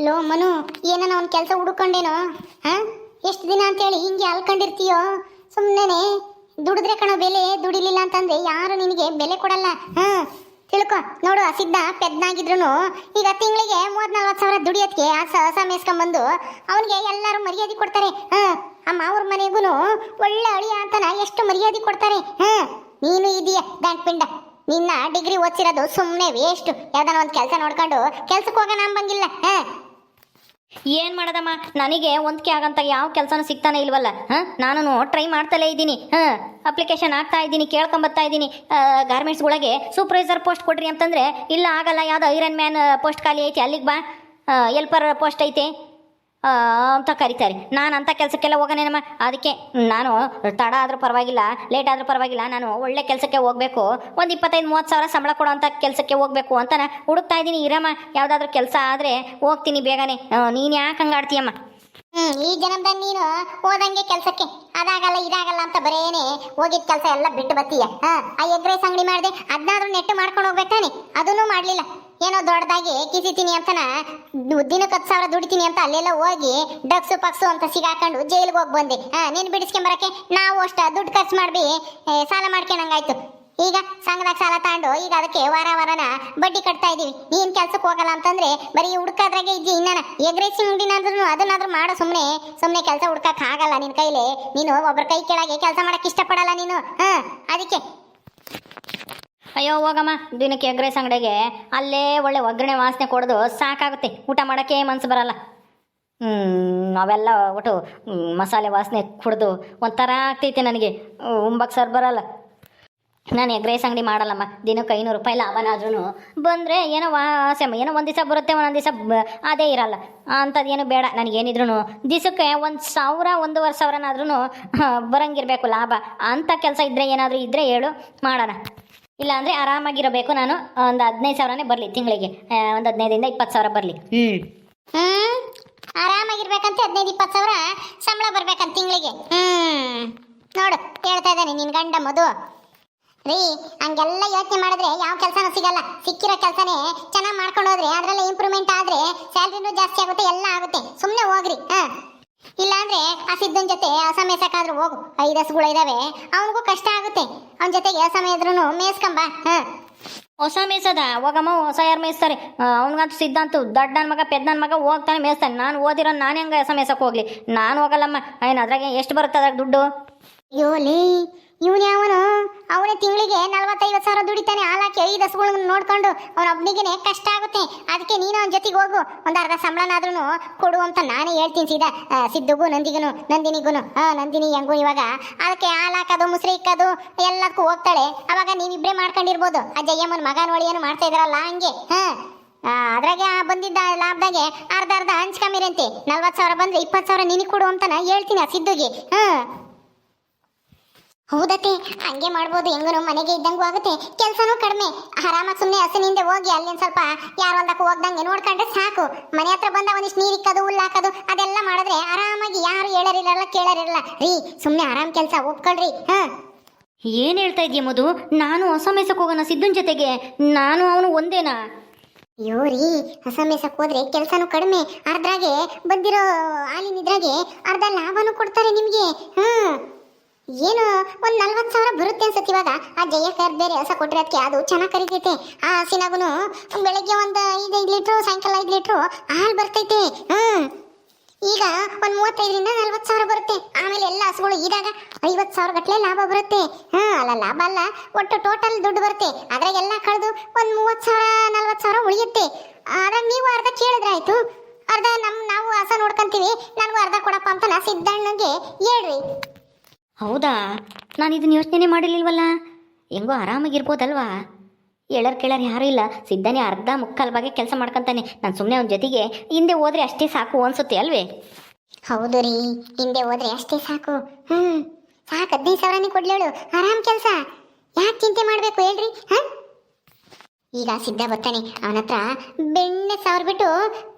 Low, Manu, ಏನನ ಒಂದು ಕೆಲಸ ಹುಡುಕೊಂಡೇನೋ? ಹಾ? ಎಷ್ಟು ದಿನ ಅಂತೇಳಿ ಹಿಂಗೆ ಅಲ್ಕೊಂಡಿರ್ತೀಯೋ? ಸುಮ್ಮನೆ ದುಡಿದ್ರೆ ಕಣೋ ಬೆಲೆ, ದುಡಿಲಿಲ್ಲ ಅಂತಂದ್ರೆ ಯಾರು ನಿನಗೆ ಬೆಲೆ ಕೊಡಲ್ಲ? ಹಾ? ತಿಳ್ಕೊ, ನೋಡು, ಸಿದ್ಧ ಪೆದ್ನಾಗಿದ್ರು ಈಗ ತಿಂಗಳಿಗೆ ಮೂವತ್ ನಲ್ವತ್ತು ಸಾವಿರ ದುಡಿಯೋದಕ್ಕೆ ಆ ಸಹಸ ಮೇಸ್ಕೊಂಬಂದು ಅವನಿಗೆ ಎಲ್ಲರೂ ಮರ್ಯಾದೆ ಕೊಡ್ತಾರೆ. ಹಾ? ಆ ಮಾವ್ರ ಮನೆಗೂ ಒಳ್ಳೆ ಅಳಿಯ ಅಂತನ ಎಷ್ಟು ಮರ್ಯಾದೆ ಕೊಡ್ತಾರೆ? ಹಾ? ನೀನು ಇದೀಯ ಪಿಂಡ. ನಿನ್ನ ಡಿಗ್ರಿ ಓದ್ಸಿರೋದು ಸುಮ್ಮನೆ ವೇಸ್ಟ್ ಯಾವ್ದಾನ ಒಂದು ಕೆಲಸ ನೋಡ್ಕೊಂಡು ಕೆಲ್ಸಕ್ಕೆ ಹೋಗೋಣ ಅಂಬಂಗಿಲ್ಲ, ಹಾ? ಏನ್ ಮಾಡೋದಮ್ಮ? ನನಗೆ ಒಂದ್ಕೆ ಆಗಂತ ಯಾವ ಕೆಲಸನೂ ಸಿಗ್ತಾನೆ ಇಲ್ವಲ್ಲ, ಹಾಂ? ನಾನು ಟ್ರೈ ಮಾಡ್ತಲೇ ಇದ್ದೀನಿ, ಹಾಂ? ಅಪ್ಲಿಕೇಶನ್ ಹಾಕ್ತಾ ಇದ್ದೀನಿ ಕೇಳ್ಕೊಂಬತ್ತಾ ಇದ್ದೀನಿ. ಗಾರ್ಮೆಂಟ್ಸ್ಗಳಿಗೆ ಸೂಪರ್ವೈಸರ್ ಪೋಸ್ಟ್ ಕೊಡ್ರಿ ಅಂತಂದ್ರೆ, ಇಲ್ಲ ಆಗಲ್ಲ, ಯಾವ್ದು ಐರನ್ ಮ್ಯಾನ್ ಪೋಸ್ಟ್ ಖಾಲಿ ಐತಿ, ಅಲ್ಲಿಗೆ ಬಾ. ಎಲ್ಪರ್ ಪೋಸ್ಟ್ ಐತೆ. ಅಂತ ಕರೀತಾರೆ. ನಾನು ಅಂಥ ಕೆಲಸಕ್ಕೆಲ್ಲ ಹೋಗೋನೇನಮ್ಮ ಅದಕ್ಕೆ ನಾನು ತಡ ಆದರೂ ಪರವಾಗಿಲ್ಲ ಲೇಟ್ ಆದರೂ ಪರವಾಗಿಲ್ಲ, ನಾನು ಒಳ್ಳೆ ಕೆಲಸಕ್ಕೆ ಹೋಗಬೇಕು. ಒಂದು ಇಪ್ಪತ್ತೈದು, ಮೂವತ್ತು ಸಾವಿರ ಸಂಬಳ ಕೊಡೋ ಅಂಥ ಕೆಲಸಕ್ಕೆ ಹೋಗಬೇಕು ಅಂತ ಹುಡುಕ್ತಾ ಇದ್ದೀನಿ. ಇರಮ್ಮ, ಯಾವುದಾದ್ರೂ ಕೆಲಸ ಆದರೆ ಹೋಗ್ತೀನಿ ಬೇಗನೆ. ನೀನು ಯಾಕೆ ಹಂಗಾಡ್ತೀಯಮ್ಮ? ಹ್ಮ್, ಈ ಜನ್ಮದಾಗ ನೀನು ಹೋದಂಗೆ ಕೆಲ್ಸಕ್ಕೆ. ಅದಾಗಲ್ಲ, ಇದಾಗಲ್ಲ ಅಂತ ಬರೇನೆ ಹೋಗಿದ್ ಕೆಲಸ ಎಲ್ಲ ಬಿಟ್ಟು ಬತ್ತೀಯ. ಆ ಎಗ್ ರೈಸ್ ಅಂಗಡಿ ಮಾಡಿದೆ ಅದನ್ನಾದ್ರೂ ನೆಟ್ಟು ಮಾಡ್ಕೊಂಡು ಹೋಗ್ಬೇಕಾನೆ. ಅದನ್ನೂ ಮಾಡ್ಲಿಲ್ಲ. ಏನೋ ದೊಡ್ಡದಾಗಿ ಕಿಸಿತೀನಿ ಅಂತನ ದಿನಕ್ಕೆ ಹತ್ತು ಸಾವಿರ ದುಡಿತೀನಿ ಅಂತ ಅಲ್ಲೆಲ್ಲ ಹೋಗಿ ಡಕ್ಸು ಪಕ್ಸು ಅಂತ ಸಿಗಾಕೊಂಡು ಜೈಲಿಗೆ ಹೋಗಿ ಬಂದೆ. ಹಾ, ನೀನು ಬಿಡಿಸ್ಕೊಂಬರಕ್ಕೆ ನಾವು ಅಷ್ಟ, ದುಡ್ಡು ಖರ್ಚು ಮಾಡ್ಬಿ ಸಾಲ ಮಾಡ್ಕೊಂಡಂಗಾಯ್ತು. ಈಗ ಸಂಘದಾಗ ಸಾಲ ತಗೊಂಡು ಈಗ ಅದಕ್ಕೆ ವಾರ ವಾರನ ಬಡ್ಡಿ ಕಟ್ತಾ ಇದೀವಿ ನೀನ್ ಕೆಲ್ಸಕ್ಕೆ ಹೋಗಲ್ಲ ಅಂತಂದ್ರೆ ಬರೀ ಹುಡ್ಕಾದ್ರಾಗೆ ಇದ್ದಿ ಇನ್ನ ದಿನ ಅಂದ್ರೂ ಅದನ್ನಾದ್ರೂ ಮಾಡೋ ಸುಮ್ಮನೆ ಸುಮ್ಮನೆ ಕೆಲಸ ಹುಡ್ಕಕ್ ಆಗಲ್ಲ ನಿನ್ ಕೈಲಿ. ನೀನು ಒಬ್ಬರ ಕೈ ಕೆಳಗೆ ಕೆಲಸ ಮಾಡಕ್ ಇಷ್ಟಪಡಲ್ಲ ನೀನು. ಹಾ, ಅದಕ್ಕೆ. ಅಯ್ಯೋ, ಹೋಗಮ್ಮ. ದಿನಕ್ಕೆ ಎಗ್ ರೈಸ್ ಅಂಗಡಿಗೆ ಅಲ್ಲೇ ಒಳ್ಳೆ ಒಗ್ಗರಣೆ ವಾಸನೆ ಕೊಡೋದು ಸಾಕಾಗುತ್ತೆ. ಊಟ ಮಾಡೋಕ್ಕೆ ಮನ್ಸು ಬರಲ್ಲ. ಅವೆಲ್ಲ ಒಟ್ಟು ಮಸಾಲೆ ವಾಸನೆ ಕುಡ್ದು ಒಂಥರ ಆಗ್ತೈತೆ ನನಗೆ. ಉಂಬಕ್ಕೆ ಸರ್ ಬರಲ್ಲ. ನಾನು ಎಗ್ ರೈಸ್ ಅಂಗಡಿ ಮಾಡಲ್ಲಮ್ಮ. ದಿನಕ್ಕೆ ಐನೂರು ರೂಪಾಯಿ ಲಾಭನಾದ್ರೂ ಬಂದರೆ ಏನೋ ವಾಸೆ ಏನೋ ಒಂದು ದಿವಸ ಬರುತ್ತೆ ಒಂದೊಂದು ದಿವಸ ಅದೇ ಇರಲ್ಲ. ಅಂಥದ್ದೇನು ಬೇಡ ನನಗೇನಿದ್ರು ದಿವಸಕ್ಕೆ ಒಂದು ಸಾವಿರ ಒಂದೂವರೆ ಸಾವಿರನಾದ್ರೂ ಬರಂಗಿರಬೇಕು ಲಾಭ. ಅಂಥ ಕೆಲಸ ಇದ್ದರೆ ಏನಾದರೂ ಇದ್ದರೆ ಹೇಳು ಮಾಡೋಣ. ಇಲ್ಲಾಂದರೆ ಆರಾಮಾಗಿರಬೇಕು ನಾನು. ಒಂದು ಹದಿನೈದು ಸಾವಿರನೇ ಬರಲಿ ತಿಂಗಳಿಗೆ. ಒಂದು ಹದಿನೈದರಿಂದ ಇಪ್ಪತ್ತು ಸಾವಿರ ಬರಲಿ. ಹ್ಞೂ ಆರಾಮಾಗಿರ್ಬೇಕಂತ ಹದಿನೈದು ಇಪ್ಪತ್ತು ಸಾವಿರ ಸಂಬಳ ಬರ್ಬೇಕಂತ ತಿಂಗಳಿಗೆ. ಹ್ಞೂ ನೋಡು ಹೇಳ್ತಾ ಇದ್ದಾನೆ ನಿನ್ ಗಂಡ ಮಧು. ರೀ, ಹಂಗೆಲ್ಲ ಯೋಚನೆ ಮಾಡಿದ್ರೆ ಯಾವ ಕೆಲಸನೂ ಸಿಗಲ್ಲ. ಸಿಕ್ಕಿರೋ ಕೆಲಸನೇ ಚೆನ್ನಾಗಿ ಮಾಡ್ಕೊಂಡು ಹೋದ್ರೆ ಅದರಲ್ಲಿ ಇಂಪ್ರೂವ್ಮೆಂಟ್ ಆದರೆ ಸ್ಯಾಲ್ರಿನೂ ಜಾಸ್ತಿ ಆಗುತ್ತೆ, ಎಲ್ಲ ಆಗುತ್ತೆ. ಸುಮ್ಮನೆ ಹೋಗ್ರಿ, ಹಾಂ. ಇಲ್ಲಾಂದ್ರೆ ಆ ಸಿದ್ದನ್ ಜೊತೆ ಅಸಮೇಸಕ್ಕಾದ್ರೂ ಹೋಗು. ಐದು ಹಸುಗಳು ಇದಾವೆ, ಅವನಿಗೂ ಕಷ್ಟ ಆಗುತ್ತೆ. ಅವನ ಜೊತೆಗೆ ಅಸಮಯ ಇದ್ರೂ ಮೇಸ್ಕೊಂಬ ಹಾ. ಹೊಸ ಮೇಯ್ಸದ? ಹೋಗಮ್ಮ ಹೊಸ ಯಾರು ಮೇಯಿಸ್ತಾರೆ? ಅವ್ನಿಗಂತೂ ಸಿದ್ಧಾಂತು ದೊಡ್ಡ ನನ್ನ ಮಗ ಪೆದ್ದ ನನ್ನ ಮಗ ಹೋಗ್ತಾನೆ ಮೇಯಿಸ್ತಾನೆ. ನಾನು ಓದಿರೋ ನಾನು ಹೆಂಗೆ ಹೊಸ ಮೇಯ್ಸಕ್ಕೆ ಹೋಗಲಿ. ನಾನು ಹೋಗಲ್ಲಮ್ಮ, ಏನು ಅದ್ರಾಗೆ ಎಷ್ಟು ಬರುತ್ತೆ ಅದ್ರಾಗ ದುಡ್ಡು? ಯೋಲಿ, ಇವನು ಅವನು ಅವನೇ ತಿಂಗಳಿಗೆ ನಲ್ವತ್ತೈವತ್ತು ಸಾವಿರ ದುಡಿತಾನೆ, ಹಾಲಾಕಿ ಐದು ಹಸುಗಳನ್ನ ನೋಡ್ಕೊಂಡು ಅವನ ಒಬ್ನಿಗೆನೆ ಕಷ್ಟ ಆಗುತ್ತೆ. ಅದಕ್ಕೆ ನೀನು ಅವನ ಜೊತೆಗೆ ಹೋಗು. ಒಂದು ಅರ್ಧ ಸಂಬಳನಾದ್ರೂ ಕೊಡು ಅಂತ ನಾನೇ ಹೇಳ್ತೀನಿ ಸೀದಾ. ಸಿದ್ದುಗೂ ನಂದಿಗೂ ನಂದಿನಿಗೂ ಹಾಂ ನಂದಿನಿ ಹೆಂಗು ಇವಾಗ. ಅದಕ್ಕೆ ಹಾಲು ಹಾಕೋದು, ಮುಸ್ರಿ ಇಕ್ಕೋದು, ಎಲ್ಲದಕ್ಕೂ ಹೋಗ್ತಾಳೆ. ಅವಾಗ ನೀವಿಬ್ಬರೇ ಮಾಡ್ಕೊಂಡಿರ್ಬೋದು. ಆ ಜಯಮ್ಮನ ಮಗ ನೋಡಿ ಏನು ಮಾಡ್ತಾ ಇದ್ರಲ್ಲ ಹಂಗೆ. ಹಾಂ. ಅದ್ರಾಗೆ ಆ ಬಂದಿದ್ದ ಲಾಭದಾಗೆ ಅರ್ಧ ಅರ್ಧ ಹಂಚ್ಕೊಂಬಿರಂತೆ ನಲ್ವತ್ತು ಸಾವಿರ ಬಂದ್ರೆ ಇಪ್ಪತ್ತು ಸಾವಿರ ನಿನಗೆ ಕೊಡು ಅಂತ ಹೇಳ್ತೀನಿ ಆ ಸಿದ್ದುಗೆ. ಹಾ. ಹೌದತ್ತೆ ಹಂಗೆ ಮಾಡ್ಬೋದು ಹೆಂಗನು ಮನೆಗೆ ಇದ್ದಂಗೂ ಆಗುತ್ತೆ ಕೆಲಸನೂ ಕಡಿಮೆ. ಆರಾಮಾಗಿ ಸುಮ್ಮನೆ ಹಸಿನಿಂದ ಹೋಗಿ ಅಲ್ಲಿಂದ ಸ್ವಲ್ಪ ಯಾರು ಹೊಲ್ದಕ್ಕೂ ಹೋಗ್ದಂಗೆ ನೋಡ್ಕೊಂಡ್ರೆ ಸಾಕು. ಮನೆ ಹತ್ರ ಬಂದ ಒಂದಿಷ್ಟು ನೀರು ಇಕ್ಕೋದು ಹುಲ್ಲು ಹಾಕೋದು ಅದೆಲ್ಲ ಮಾಡಿದ್ರೆ ಆರಾಮಾಗಿ ಯಾರು ಹೇಳರಿರಲ್ಲ ಕೇಳರಿರಲ್ಲ. ರೀ ಸುಮ್ಮನೆ ಆರಾಮ್ ಕೆಲಸ ಒಪ್ಕೊಳ್ರಿ ಹಾಂ. ಏನು ಹೇಳ್ತಾ ಇದೆಯಾ ಮಧು? ನಾನು ಹೊಸ ಮೇಸಕ್ಕೆ ಹೋಗೋಣ ಸಿದ್ದನ ಜೊತೆಗೆ. ನಾನು ಅವನು ಒಂದೇನಾ? ಅಯ್ಯೋ ರೀ ಹೊಸ ಮೇಸಕ್ಕೆ ಹೋದ್ರೆ ಕೆಲಸನೂ ಕಡಿಮೆ. ಅರ್ಧಾಗೆ ಬಂದಿರೋ ಹಾಲಿನಿದ್ರಾಗೆ ಅರ್ಧ ಲಾಭನೂ ಕೊಡ್ತಾರೆ ನಿಮಗೆ ಹ್ಮ್. ಏನು? ಒಂದ್ ನಲ್ವತ್ತು ಸಾವಿರ ಬರುತ್ತೆ ಅನ್ಸತ್ತೆ ಇವಾಗ. ಆ ಜಯಕರ್ ಬೇರೆ ಹೊಸ ಕೊಟ್ಟಿರೋದಕ್ಕೆ ಅದು ಚೆನ್ನಾಗಿ ಕರಿತೈತೆ. ಆ ಹಸಿನಾಗುನು ಬೆಳಗ್ಗೆ ಒಂದು ಐದು ಐದು ಲೀಟ್ರು, ಸಾಯಂಕಾಲ ಐದು ಲೀಟ್ರು ಹಾಲು ಬರ್ತೈತೆ. ಹ್ಮ್. ಈಗ ಒಂದ್ ಮೂವತ್ತೈದರಿಂದ ನಲ್ವತ್ತು ಸಾವಿರ ಬರುತ್ತೆ. ಆಮೇಲೆ ಎಲ್ಲ ಹಸುಗಳು ಇದಾಗ ಐವತ್ ಸಾವಿರ ಗಟ್ಟಲೆ ಲಾಭ ಬರುತ್ತೆ. ಹಾ ಅಲ್ಲ ಲಾಭ ಅಲ್ಲ, ಒಟ್ಟು ಟೋಟಲ್ ದುಡ್ಡು ಬರುತ್ತೆ. ಅದ್ರಾಗೆಲ್ಲ ಕಳೆದು ಒಂದ್ ಮೂವತ್ತು ಸಾವಿರ, ನಲ್ವತ್ತು ಸಾವಿರ ಉಳಿಯುತ್ತೆ. ಅದ್ರಾಗ ನೀವು ಅರ್ಧ ಕೇಳಿದ್ರೆ ಆಯ್ತು. ಅರ್ಧ ನಮ್, ನಾವು ಹಸ ನೋಡ್ಕೊಂತೀವಿ. ನನಗೂ ಅರ್ಧ ಕೊಡಪ್ಪ ಅಂತ ನಾ ಸಿದ್ದಣ್ಣಗೆ ಹೌದಾ? ನಾನು ಇದನ್ನ ಯೋಚನೆ ಮಾಡಿರ್ಲಿಲ್ವಲ್ಲ? ಹೆಂಗೋ ಆರಾಮಾಗಿರ್ಬೋದಲ್ವಾ? ಹೇಳರ್ ಕೇಳರ್ ಯಾರೂ ಇಲ್ಲ. ಸಿದ್ಧನೇ ಅರ್ಧ ಮುಕ್ಕಾಲು ಬಗ್ಗೆ ಕೆಲಸ ಮಾಡ್ಕೊಂತಾನೆ. ನಾನು ಸುಮ್ಮನೆ ಅವನ ಜೊತೆಗೆ ಹಿಂದೆ ಹೋದ್ರೆ ಅಷ್ಟೇ ಸಾಕು ಅನ್ಸುತ್ತೆ ಅಲ್ವೇ? ಹೌದು ರೀ. ಹಿಂದೆ ಹೋದ್ರೆ ಅಷ್ಟೇ ಸಾಕು. ಹ್ಮ್. ಸಾಕು, ಹದಿನೈದು ಸಾವಿರನೇ ಕೊಡ್ಲೇಳು. ಆರಾಮ್ ಕೆಲಸ. ಯಾಕೆ ಚಿಂತೆ ಮಾಡಬೇಕು ಹೇಳ್ರಿ, ಹ? ಈಗ ಸಿದ್ಧ ಬರ್ತಾನೆ. ಅವನ ಹತ್ರ ಬೆಣ್ಣೆ ಸಾವಿರ ಬಿಟ್ಟು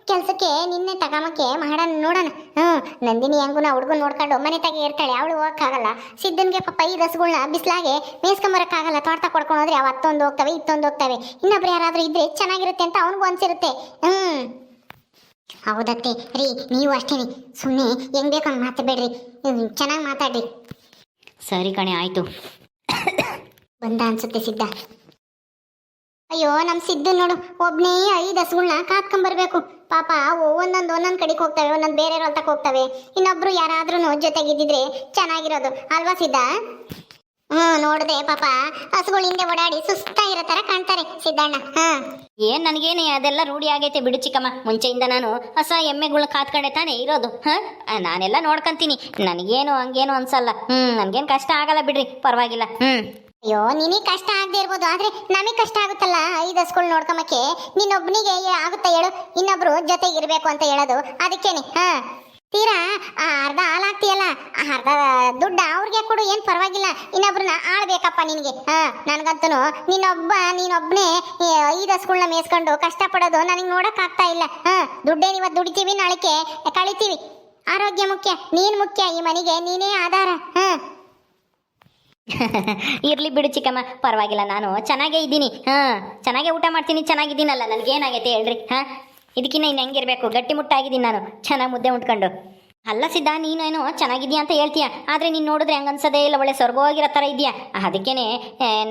ಕೆಲ್ಸಕ್ಕೆ ನಿನ್ನೆ ತಗಾಮಕ್ಕೆ ಮಾಡೋಣ ನೋಡೋಣ. ಹ್ಞೂ ನಂದಿನಿ ಹೆಂಗು ನಾ ಹುಡುಗನ್ ನೋಡ್ಕೊಂಡು ಮನೆ ತಾಗೆ ಇರ್ತಾಳೆ ಅವಳು ಹೋಗಕ್ಕಾಗಲ್ಲ. ಸಿದ್ಧನ್ಗೆ ಪಾಪ ಈ ರಸಗಳನ್ನ ಬಿಸ್ಲಾಗೆ ಮೇಯಿಸ್ಕೊಂಬರೋಕ್ಕಾಗಲ್ಲ ತೋಟ ಕೊಡ್ಕೊಂಡು ಹೋದ್ರೆ ಅವು ಹತ್ತೊಂದು ಹೋಗ್ತವೆ ಇತ್ತೊಂದು ಹೋಗ್ತವೆ. ಇನ್ನೊಬ್ರು ಯಾರಾದರೂ ಇದ್ರೆ ಚೆನ್ನಾಗಿರುತ್ತೆ ಅಂತ ಅವ್ನಿಗೂ ಅನ್ಸಿರುತ್ತೆ. ಹ್ಞೂ ಹೌದತ್ತೆ ರೀ ನೀವು ಅಷ್ಟೇನೆ ಸುಮ್ಮನೆ ಹೆಂಗ್ ಬೇಕು ಹಂಗೆ ಮಾತಾಡ್ಬೇಡ್ರಿ. ಚೆನ್ನಾಗಿ ಮಾತಾಡ್ರಿ. ಸರಿ ಕಣೆ ಆಯಿತು. ಬಂದ ಅನ್ಸುತ್ತೆ ಸಿದ್ಧ. ಅಯ್ಯೋ ನಮ್ಮ ಸಿದ್ದು ನೋಡು ಒಬ್ಬನೇ ಐದು ಹಸುಗಳನ್ನ ಕಾತ್ಕೊಂಬರ್ಬೇಕು ಪಾಪ ಒಂದೊಂದು ಒಂದೊಂದು ಕಡೆಗೆ ಹೋಗ್ತವೆ, ಒಂದೊಂದು ಬೇರೆ ಹೊಲ್ತಕ್ಕೆ ಹೋಗ್ತವೆ. ಇನ್ನೊಬ್ರು ಯಾರಾದ್ರೂ ಜೊತೆಗಿದ್ದಿದ್ರೆ ಚೆನ್ನಾಗಿರೋದು. ಅಲ್ವಾ ಸಿದ್ಧ? ಹ್ಞೂ ನೋಡಿದೆ ಪಾಪ. ಹಸುಗಳು ಹಿಂದೆ ಓಡಾಡಿ ಸುಸ್ತಾಗಿರೋ ತರ ಕಾಣ್ತಾರೆ ಸಿದ್ದಣ್ಣ. ಹಾಂ. ಏನ್ ನನಗೇನೆ, ಅದೆಲ್ಲ ರೂಢಿ ಆಗೈತೆ ಬಿಡು ಚಿಕ್ಕಮ್ಮ. ಮುಂಚೆಯಿಂದ ನಾನು ಹೊಸ ಎಮ್ಮೆಗಳು ಕಾತ್ಕೊಂಡೆ ತಾನೇ ಇರೋದು. ಹಾಂ? ನಾನೆಲ್ಲ ನೋಡ್ಕೊಂತೀನಿ. ನನಗೇನು ಹಂಗೇನು ಅನ್ಸಲ್ಲ. ಹ್ಮ್, ನನಗೇನು ಕಷ್ಟ ಆಗಲ್ಲ ಬಿಡ್ರಿ. ಪರವಾಗಿಲ್ಲ. ಹ್ಮ್. ಅಯ್ಯೋ, ನಿನಗೆ ಕಷ್ಟ ಆಗದೆ ಇರ್ಬೋದು, ಆದ್ರೆ ನಮಗೆ ಕಷ್ಟ ಆಗುತ್ತಲ್ಲ? ಐದು ಹಸ್ಗಳು ನೋಡ್ಕೊಂಬಕ್ಕೆ ನಿನ್ನೊಬ್ನಿಗೆ ಆಗುತ್ತಾ ಹೇಳು? ಇನ್ನೊಬ್ರು ಜೊತೆಗೆ ಇರಬೇಕು ಅಂತ ಹೇಳೋದು. ಅದಕ್ಕೇನೆ, ಹಾ. ತೀರಾ ಅರ್ಧ ಹಾಲಾಗ್ತೀಯಲ್ಲ? ಆ ಅರ್ಧ ದುಡ್ಡ ಅವ್ರಿಗೆ ಕೊಡು, ಏನು ಪರವಾಗಿಲ್ಲ. ಇನ್ನೊಬ್ರನ್ನ ಆಳ್ಬೇಕಪ್ಪ ನಿನಗೆ, ಹಾ. ನನಗಂತೂ ನೀನೊಬ್ಬ ನೀನೊಬ್ಬನೇ ಐದು ಹಸ್ಗಳನ್ನ ಮೇಯಿಸ್ಕೊಂಡು ಕಷ್ಟಪಡೋದು ನನಗೆ ನೋಡೋಕ್ಕಾಗ್ತಾ ಇಲ್ಲ, ಹಾ. ದುಡ್ಡೇನು ಇವತ್ತು ದುಡಿತೀವಿ ನಾಳೆಗೆ ಕಳಿತೀವಿ. ಆರೋಗ್ಯ ಮುಖ್ಯ, ನೀನು ಮುಖ್ಯ, ಈ ಮನೆಗೆ ನೀನೇ ಆಧಾರ, ಹಾ. ಇರ್ಲಿ ಬಿಡು ಚಿಕ್ಕಮ್ಮ, ಪರವಾಗಿಲ್ಲ, ನಾನು ಚೆನ್ನಾಗೇ ಇದ್ದೀನಿ. ಹಾ, ಚೆನ್ನಾಗೇ ಊಟ ಮಾಡ್ತೀನಿ, ಚೆನ್ನಾಗಿದ್ದೀನಲ್ಲ, ನನಗೇನಾಗೈತೆ ಹೇಳ್ರಿ, ಹಾ? ಇದಕ್ಕಿನ್ನ ಇನ್ನು ಹೆಂಗಿರ್ಬೇಕು? ಗಟ್ಟಿ ಮುಟ್ಟಾಗಿದ್ದೀನಿ ನಾನು, ಚೆನ್ನಾಗಿ ಮುದ್ದೆ ಉಂಟ್ಕೊಂಡು. ಅಲ್ಲ ಸಿದ್ಧ, ನೀನೇನೋ ಚೆನ್ನಾಗಿದ್ಯಾ ಅಂತ ಹೇಳ್ತೀಯ? ಆದರೆ ನೀನು ನೋಡಿದ್ರೆ ಹಂಗೆ ಅನ್ಸೋದೇ ಇಲ್ಲ, ಒಳ್ಳೆ ಸ್ವರ್ಗವಾಗಿರೋ ಥರ ಇದೆಯಾ? ಅದಕ್ಕೇನೆ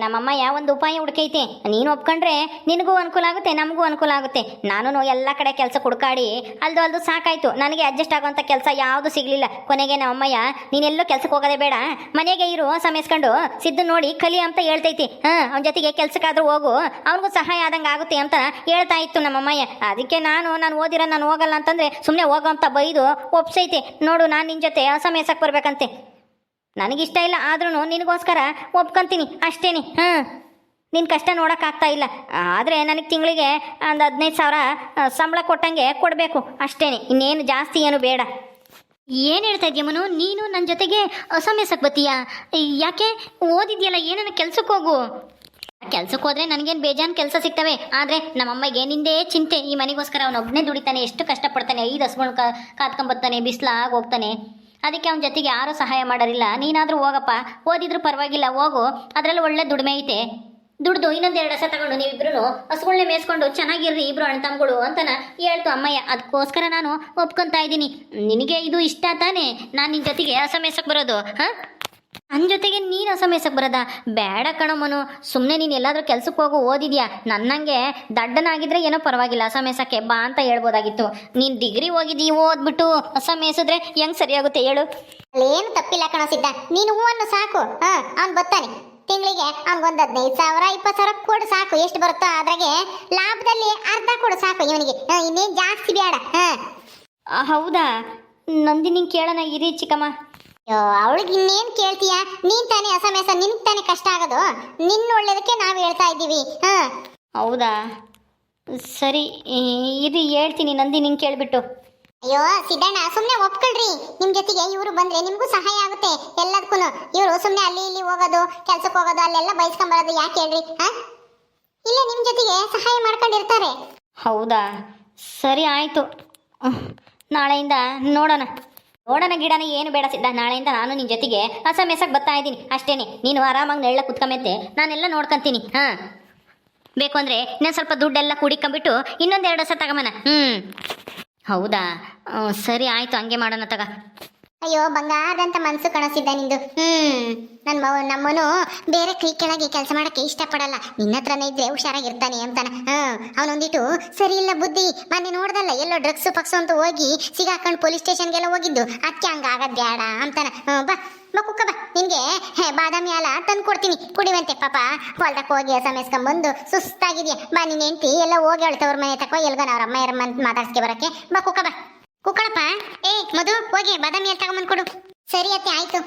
ನಮ್ಮಮ್ಮ ಯಾವ ಒಂದು ಉಪಾಯ ಹುಡುಕೈತೆ. ನೀನು ಒಪ್ಕೊಂಡ್ರೆ ನಿನಗೂ ಅನುಕೂಲ ಆಗುತ್ತೆ, ನಮಗೂ ಅನುಕೂಲ ಆಗುತ್ತೆ. ನಾನು ಎಲ್ಲ ಕಡೆ ಕೆಲಸ ಹುಡುಕಾಡಿ, ಅಲ್ದು ಅಲ್ದು ಸಾಕಾಯ್ತು. ನನಗೆ ಅಡ್ಜಸ್ಟ್ ಆಗುವಂಥ ಕೆಲಸ ಯಾವುದು ಸಿಗಲಿಲ್ಲ. ಕೊನೆಗೆ ನಮ್ಮಮ್ಮಯ್ಯ, ನೀನೆಲ್ಲೂ ಕೆಲ್ಸಕ್ಕೆ ಹೋಗೋದೇ ಬೇಡ. ಮನೆಗೆ ಇರು, ಸಮಯಸ್ಕೊಂಡು. ಸಿದ್ದು ನೋಡಿ ಕಲಿ ಅಂತ ಹೇಳ್ತೈತಿ. ಹಾಂ, ಅವನ ಜೊತೆಗೆ ಕೆಲ್ಸಕ್ಕಾದ್ರೂ ಹೋಗು. ಅವನಿಗೂ ಸಹಾಯ ಆದಂಗೆ ಆಗುತ್ತೆ ಅಂತ ಹೇಳ್ತಾ ಇತ್ತು ನಮ್ಮಮ್ಮಯ್ಯ. ಅದಕ್ಕೆ ನಾನು ನಾನು ಓದಿರೋ ನಾನು ಹೋಗಲ್ಲ ಅಂತಂದ್ರೆ ಸುಮ್ಮನೆ ಹೋಗೋ ಅಂತ ಬೈದು ಒಪ್ಸೈತೆ. ನೋಡು, ನಾನು ನಿನ್ನ ಜೊತೆ ಸಮಯಸಕ್ಕೆ ಬರ್ಬೇಕಂತೆ. ನನಗಿಷ್ಟ ಇಲ್ಲ ಆದ್ರೂ ನಿನಗೋಸ್ಕರ ಒಪ್ಕೊಂತೀನಿ, ಅಷ್ಟೇನೆ. ಹಾಂ ನಿನ್ನ ಕಷ್ಟ ನೋಡೋಕ್ಕಾಗ್ತಾ ಇಲ್ಲ. ಆದರೆ ನನಗೆ ತಿಂಗಳಿಗೆ ಒಂದು ಹದಿನೈದು ಸಾವಿರ ಸಂಬಳ ಕೊಟ್ಟಂಗೆ ಕೊಡಬೇಕು, ಅಷ್ಟೇನೆ. ಇನ್ನೇನು ಜಾಸ್ತಿ ಏನು ಬೇಡ. ಏನು ಹೇಳ್ತಾ ಇದೆಯಾ ಮನು? ನೀನು ನನ್ನ ಜೊತೆಗೆ ಅಸಮಯಸಕ್ಕೆ ಬತ್ತೀಯಾ ಯಾಕೆ? ಓದಿದ್ಯಲ್ಲ ಏನನ್ನ ಕೆಲ್ಸಕ್ಕೆ ಹೋಗು. ಕೆಲ್ಸಕ್ಕೆ ಹೋದ್ರೆ ನನಗೇನು ಬೇಜಾನ್ ಕೆಲಸ ಸಿಗ್ತವೆ? ಆದರೆ ನಮ್ಮಮ್ಮಗೆ ನಿಂದೇ ಚಿಂತೆ. ಈ ಮನೆಗೋಸ್ಕರ ಅವನೊಬ್ಬನೇ ದುಡಿತಾನೆ, ಎಷ್ಟು ಕಷ್ಟಪಡ್ತಾನೆ, ಐದು ಹಸುಗಳು ಕಾತ್ಕೊಂಬರ್ತಾನೆ ಬಿಸಿಲಾಗಿ ಹೋಗ್ತಾನೆ. ಅದಕ್ಕೆ ಅವನ ಜೊತೆಗೆ ಯಾರೂ ಸಹಾಯ ಮಾಡೋರಿಲ್ಲ. ನೀನಾದರೂ ಹೋಗಪ್ಪ. ಓದಿದ್ರು ಪರವಾಗಿಲ್ಲ, ಹೋಗು. ಅದರಲ್ಲಿ ಒಳ್ಳೆ ದುಡಿಮೆ ಐತೆ. ದುಡ್ದು ಇನ್ನೊಂದು ಎರಡು ಹಸ ತಗೊಂಡು ನೀವಿಬ್ರು ಹಸುಗಳನ್ನೇ ಮೇಯಿಸ್ಕೊಂಡು ಚೆನ್ನಾಗಿರ್ರಿ, ಇಬ್ರು ಅಣ್ಣ ತಮ್ಮಗಳು ಅಂತನ ಹೇಳ್ತು ಅಮ್ಮಯ್ಯ. ಅದಕ್ಕೋಸ್ಕರ ನಾನು ಒಪ್ಕೊತಾ ಇದ್ದೀನಿ. ನಿನಗೆ ಇದು ಇಷ್ಟ ತಾನೇ? ನಾನು ನಿನ್ನ ಜೊತೆಗೆ ಹಸ ಮೇಸಕ್ಕೆ ಬರೋದು, ಹಾಂ? ನನ್ನ ಜೊತೆಗೆ ನೀನು ಅಸಮೇಸಕ್ಕೆ ಬರೋದ. ಬೇಡ ಕಣಮ್ಮನು ಸುಮ್ಮನೆ ನೀನು ಎಲ್ಲಾದರೂ ಕೆಲ್ಸಕ್ಕೆ ಹೋಗು ಓದಿದ್ಯಾ? ನನ್ನಂಗೆ ದಡ್ಡನಾಗಿದ್ರೆ ಏನೋ ಪರವಾಗಿಲ್ಲ. ಅಸಮಯಸಕ್ಕೆ ಬಾ ಅಂತ ಹೇಳ್ಬೋದಾಗಿತ್ತು. ನೀನು ಡಿಗ್ರಿ ಹೋಗಿದ್ದೀ ಓದ್ಬಿಟ್ಟು ಅಸಮಯಸಿದ್ರೆ ಹೆಂಗೆ ಸರಿಯಾಗುತ್ತೆ ಹೇಳು? ಅಲ್ಲೇನು ತಪ್ಪಿಲ್ಲ ಕಣೋ ಸಿದ್ಧ. ನೀನು ಹೂವನ್ನು ಸಾಕು. ಹಾಂ ಅವ್ನು ಬರ್ತಾನೆ. ತಿಂಗಳಿಗೆ ಅವ್ನಿಗೊಂದು ಹದಿನೈದು ಸಾವಿರ ಇಪ್ಪತ್ತು ಸಾವಿರ ಕೊಡು ಸಾಕು. ಎಷ್ಟು ಬರುತ್ತೋ ಅದ್ರಾಗೆ ಲಾಭದಲ್ಲಿ ಅರ್ಧ ಕೊಡು ಸಾಕು ಇವನಿಗೆ. ಇನ್ನೇನು ಜಾಸ್ತಿ ಬೇಡ ಹಾಂ. ಹೌದಾ? ನಂದಿನಿ ಕೇಳೋಣ ಇರಿ ಚಿಕ್ಕಮ್ಮ. ಅವಳಿಗೆ ಇನ್ನೇನ್ ಕೇಳ್ತೀಯ? ನೀನ್ ತಾನೇ ಅಸಮಯಸ ನಿನ್ ತಾನೇ ಕಷ್ಟ ಆಗೋದು. ನಿನ್ನ ಒಳ್ಳೇದಕ್ಕೆ ನಾವು ಹೇಳ್ತಾ ಇದ್ದೀವಿ. ಹಾ. ಹೌದಾ? ಸರಿ ಇದು ಹೇಳ್ತೀನಿ ನಂದಿ ನಿಂಗೆ ಕೇಳಿಬಿಟ್ಟು. ಅಯ್ಯೋ ಸಿದ್ದಣ್ಣ ಸುಮ್ಮನೆ ಒಪ್ಕೊಳ್ರಿ. ನಿಮ್ ಜೊತೆಗೆ ಇವರು ಬಂದ್ರೆ ನಿಮ್ಗೂ ಸಹಾಯ ಆಗುತ್ತೆ. ಎಲ್ಲದಕ್ಕೂ ಇವರು ಸುಮ್ಮನೆ ಅಲ್ಲಿ ಇಲ್ಲಿ ಹೋಗೋದು ಕೆಲ್ಸಕ್ಕೆ ಹೋಗೋದು ಅಲ್ಲೆಲ್ಲ ಬಯಸ್ಕೊಂಬರೋದು ಯಾಕೆ ಹೇಳ್ರಿ? ಹ? ಇಲ್ಲ ನಿಮ್ ಜೊತೆಗೆ ಸಹಾಯ ಮಾಡ್ಕೊಂಡಿರ್ತಾರೆ. ಹೌದಾ? ಸರಿ ಆಯಿತು. ನಾಳೆಯಿಂದ ನೋಡೋಣ. ನೋಡೋಣ ಗಿಡನ ಏನು ಬೇಡ ಸಿದ್ಧ. ನಾಳೆಯಿಂದ ನಾನು ನಿನ್ನ ಜೊತೆಗೆ ಅಸಮೇಸಕ್ಕೆ ಬರ್ತಾ ಇದ್ದೀನಿ. ಅಷ್ಟೇನೆ. ನೀನು ಆರಾಮಾಗಿ ನೆಳ್ಳ ಕುತ್ಕೊಂಬತ್ತೆ ನಾನೆಲ್ಲ ನೋಡ್ಕೊಂತೀನಿ. ಹಾಂ. ಬೇಕು ಅಂದರೆ ಇನ್ನೊಂದು ಸ್ವಲ್ಪ ದುಡ್ಡೆಲ್ಲ ಕೂಡಿಕೊಂಬಿಟ್ಟು ಇನ್ನೊಂದು ಎರಡು ಹೊಸ ತಗೊಂಬನ. ಹ್ಞೂ ಹೌದಾ? ಸರಿ, ಆಯಿತು. ಹಂಗೆ ಮಾಡೋಣ ತಗ. ಅಯ್ಯೋ ಬಂಗಾರದಂತ ಮನ್ಸು ಕಾಣಿಸಿದ್ದ ನಿಂದು. ಹ್ಮ್ ನನ್ ಮವ ನಮ್ಮನು ಬೇರೆ ಕೈ ಕೆಳಗೆ ಕೆಲಸ ಮಾಡಕ್ಕೆ ಇಷ್ಟಪಡಲ್ಲ. ನಿನ್ನ ಹತ್ರನೇ ಇದ್ರೆ ಹುಷಾರಾಗಿರ್ತಾನೆ ಅಂತಾನೆ. ಹ್ಮ್ ಅವನೊಂದಿಟ್ಟು ಸರಿ ಇಲ್ಲ ಬುದ್ಧಿ ಮೊನ್ನೆ ನೋಡ್ದಲ್ಲ ಎಲ್ಲೋ ಡ್ರಗ್ಸ್ ಪಕ್ಸು ಅಂತ ಹೋಗಿ ಸಿಗಾಕೊಂಡು ಪೊಲೀಸ್ ಸ್ಟೇಷನ್ಗೆಲ್ಲ ಹೋಗಿದ್ದು. ಅಕ್ಕಿ ಹಂಗ ಆಗದ್ ಬೇಡ ಅಂತಾನ. ಹ್ಮ್ ಬಾ ಬಾ ಬಾ. ನಿನ್ಗೆ ಹೇ, ಬಾದಾಮಿ ಹಾಲ ತಂದು ಕೊಡ್ತೀನಿ. ಕುಡಿವಂತೆ ಪಾಪ. ಹೊಲ್ದಕ್ಕೆ ಹೋಗಿ ಸಮಯಸ್ಕೊಂಡ್ ಬಂದು ಸುಸ್ತಾಗಿದ್ಯಾ. ಬಾ ನಿನ್ ಹೆಂಡ್ತಿ ಎಲ್ಲ ಹೋಗಿ ಹೇಳ್ತವ್ರ ಮನೆ ತಕೋ ಎಲ್ಗನ ಅವ್ರ ಅಮ್ಮ ಯಾರ ಮಾತಾಡ್ಸ್ಕೆ ಬರಕ್ಕೆ. ಬಾ ಕುಕ್ಕ ಬಾ. ಕುಕ್ಕಳಪ್ಪ. ಮಧು, ಹೋಗಿ ಬಾದಾಮಿ ಅಂತ ತಗೊಂಡ್ಬಂದು ಕೊಡು. ಸರಿ ಅತ್ತೆ, ಆಯ್ತು.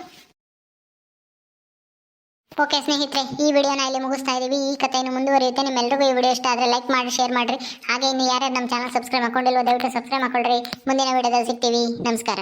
ಓಕೆ ಸ್ನೇಹಿತರೆ, ಈ ವಿಡಿಯೋನ ಇಲ್ಲಿ ಮುಗಿಸ್ತಾ ಇದೀವಿ. ಈ ಕಥೆಯನ್ನು ಮುಂದುವರಿಯುತ್ತೆ. ನಿಮ್ಮೆಲ್ಲರಿಗೂ ಈ ವಿಡಿಯೋ ಇಷ್ಟ ಆದರೆ ಲೈಕ್ ಮಾಡಿ ಶೇರ್ ಮಾಡಿರಿ. ಹಾಗೆ ಇನ್ನು ಯಾರ್ಯಾರು ನಮ್ಮ ಚಾನಲ್ ಸಬ್ಸ್ಕ್ರೈಬ್ ಮಾಡ್ಕೊಂಡಿಲ್ವೋ ದಯವಿಟ್ಟು ಸಬ್ಸ್ಕ್ರೈಬ್ ಮಾಡ್ಕೊಳ್ರಿ. ಮುಂದಿನ ವಿಡಿಯೋದಲ್ಲಿ ಸಿಗ್ತೀವಿ. ನಮಸ್ಕಾರ.